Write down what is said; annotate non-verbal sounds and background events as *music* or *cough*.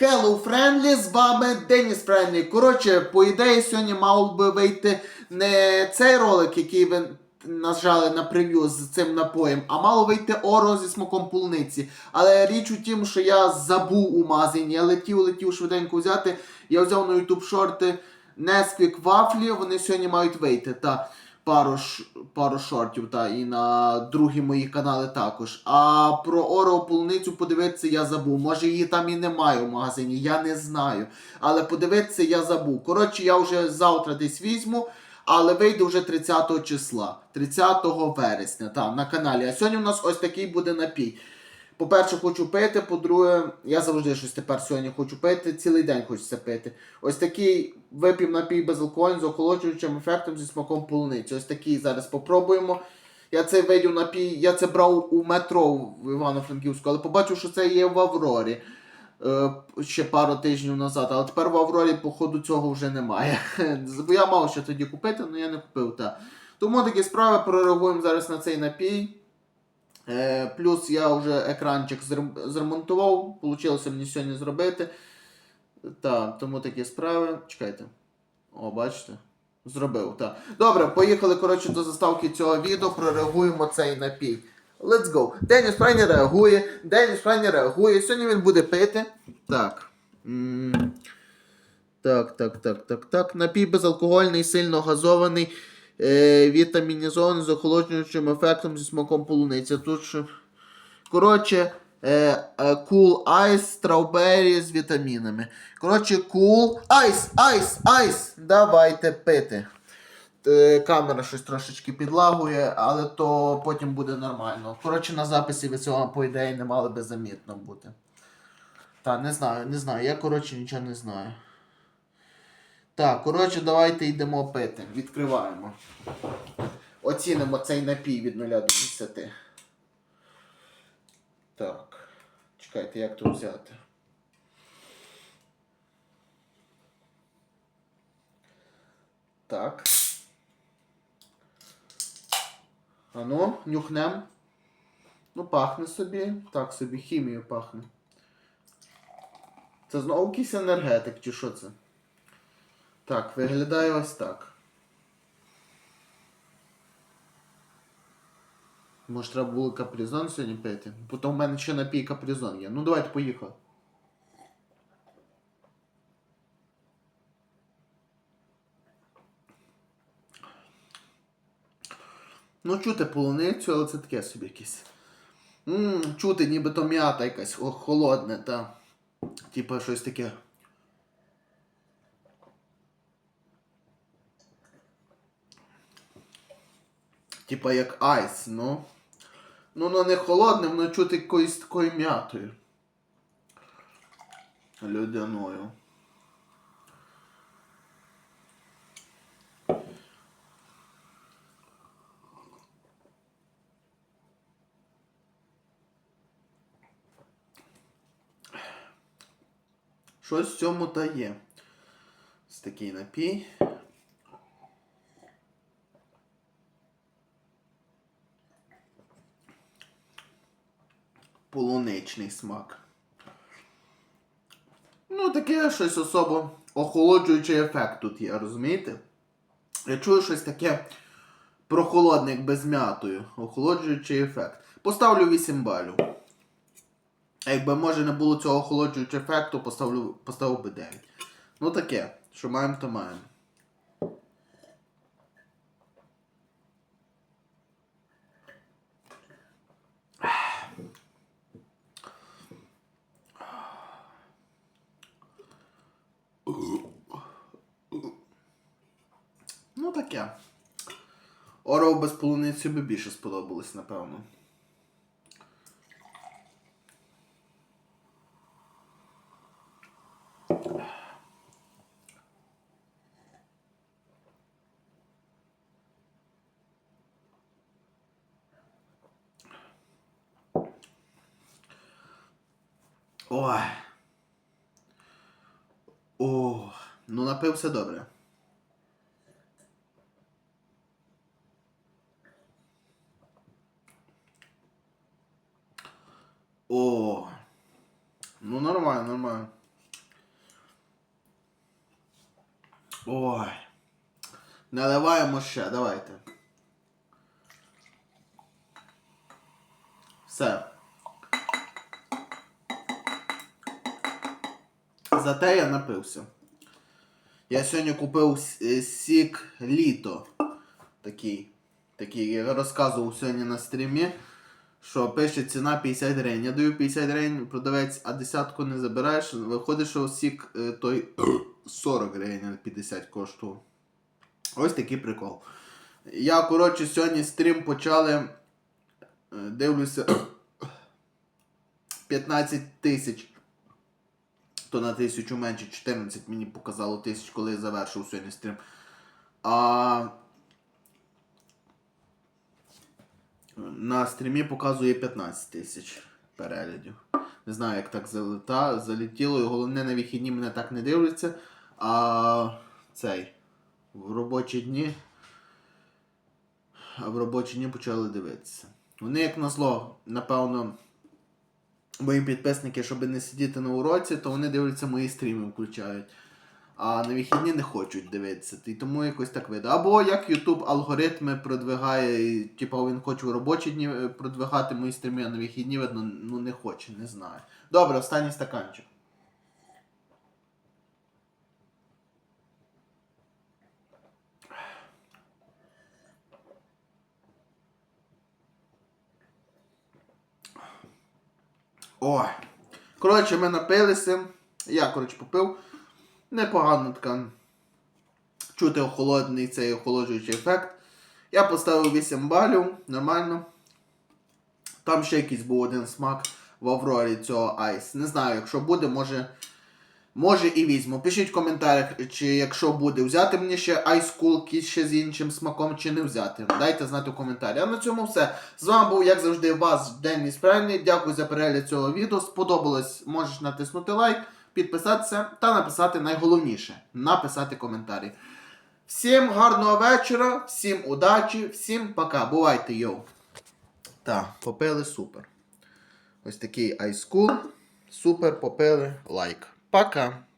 Hello Friendly, з вами Деніс Friendly. Коротше, по ідеї, сьогодні мав би вийти не цей ролик, який ви нажали на прев'ю з цим напоєм, а мало вийти оро зі смаком полуниці. Але річ у тім, що я забув у магазині. Я летів, летів швиденько взяти. Я взяв на YouTube шорти Nesquik вафлі, вони сьогодні мають вийти. Та пару, пару шортів, та і на другі мої канали також. А про Оро полуницю подивитися я забув. Може її там і немає в магазині, я не знаю. Але подивитися я забув. Коротше, я вже завтра десь візьму. Але вийде вже 30 числа, 30 вересня, там, на каналі. А сьогодні у нас ось такий буде напій. По-перше, хочу пити, по-друге, я завжди щось тепер сьогодні хочу пити, цілий день хочеться пити. Ось такий випів напій безалкогольний з охолоджуючим ефектом зі смаком полуниці. Ось такий зараз попробуємо. Я цей видів напій, я це брав у метро в Івано-Франківську, але побачив, що це є в Аврорі е, ще пару тижнів назад. Але тепер в Аврорі, походу, цього вже немає. *laughs* Бо я мав ще тоді купити, але я не купив. Та. Тому такі справи прореагуємо зараз на цей напій. Е, плюс я вже екранчик зремонтував, вийшло мені сьогодні зробити. Так, тому такі справи. Чекайте. О, бачите? Зробив, так. Добре, поїхали коротше, до заставки цього відео, прореагуємо цей напій. Let's go. Деніс Фрайні реагує. Деніс Фрайні реагує. Сьогодні він буде пити. Так. Так, так, так, так, так. Напій безалкогольний, сильно газований, вітамінізований з охолоджуючим ефектом зі смаком полуниці. Тут що. Коротше, е, е, Cool Ice Strawberry з вітамінами. Коротше, Cool Ice, Ice, Ice. Давайте пити. Е, Камера щось трошечки підлагує, але то потім буде нормально. Коротше, на записі ви цього, по ідеї, не мали би замітно бути. Та, не знаю, не знаю. Я, коротше, нічого не знаю. Так, коротше, давайте йдемо пити. Відкриваємо. Оцінимо цей напій від 0 до 10. Так. Чекайте, як то взяти. Так. Ану, нюхнем. Ну, пахне собі. Так собі, хімію пахне. Це знову якийсь енергетик, чи що це? Так, виглядає ось так. Може треба було капризон сьогодні пити? Потім в мене ще напій капризон є. Ну давайте поїхали. Ну, чути полуницю, але це таке собі якесь. Ммм, чути ніби то м'ята якась холодне, та. Типа щось таке. Типа як айс, ну. Ну, воно не холодне, воно чути якоюсь такою м'ятою. Людяною. Щось в цьому та є. Ось такий напій. Полуничний смак. Ну, таке щось особо охолоджуючий ефект тут є, розумієте? Я чую щось таке прохолодне, як без м'ятою. Охолоджуючий ефект. Поставлю 8 балів. А Якби може не було цього охолоджуючого ефекту, поставлю, поставив би 9. Ну таке, що маємо, то маємо. Ну таке. Орел без полуниці би більше сподобалось, напевно. Ой. О, ну напився добре. О, ну нормально, нормально. Ой. Наливаємо ще, давайте. Все. Зате я напився. Я сьогодні купив е, сік літо. Такий. Такий. Я розказував сьогодні на стрімі, що пише ціна 50 гривень. Я даю 50 гривень, продавець, а десятку не забираєш. Виходить, що сік е, той 40 гривень, а 50 коштував. Ось такий прикол. Я, коротше, сьогодні стрім почали. е, Дивлюся *coughs* 15 тисяч. То на тисячу менше 14 мені показало тисяч, коли я завершив сьогодні стрім. А на стрімі показує 15 тисяч переглядів. Не знаю, як так залета, залетіло. І головне на вихідні мене так не дивляться. А цей. В робочі дні. А в робочі дні почали дивитися. Вони, як назло, напевно, мої підписники, щоб не сидіти на уроці, то вони дивляться мої стріми, включають. А на вихідні не хочуть дивитися. І тому якось так видно. Або як YouTube алгоритми продвигає, і, типу він хоче в робочі дні е, продвигати мої стріми, а на вихідні, видно, ну не хоче, не знаю. Добре, останній стаканчик. Ой. Коротше, ми напилися. Я, коротше, попив. Непогано така. Чути охолодний цей охолоджуючий ефект. Я поставив 8 балів, нормально. Там ще якийсь був один смак в Аврорі цього айс. Не знаю, якщо буде, може. Може і візьму. Пишіть в коментарях, чи якщо буде, взяти мені ще Ice Cool ще з іншим смаком, чи не взяти. Дайте знати в коментарі. А на цьому все. З вами був, як завжди, вас Денис Правильний. Дякую за перегляд цього відео. Сподобалось, можеш натиснути лайк, підписатися та написати найголовніше написати коментарі. Всім гарного вечора, всім удачі, всім пока. Бувайте, йоу. Так, попили супер. Ось такий Ice Супер, попили лайк. Пока.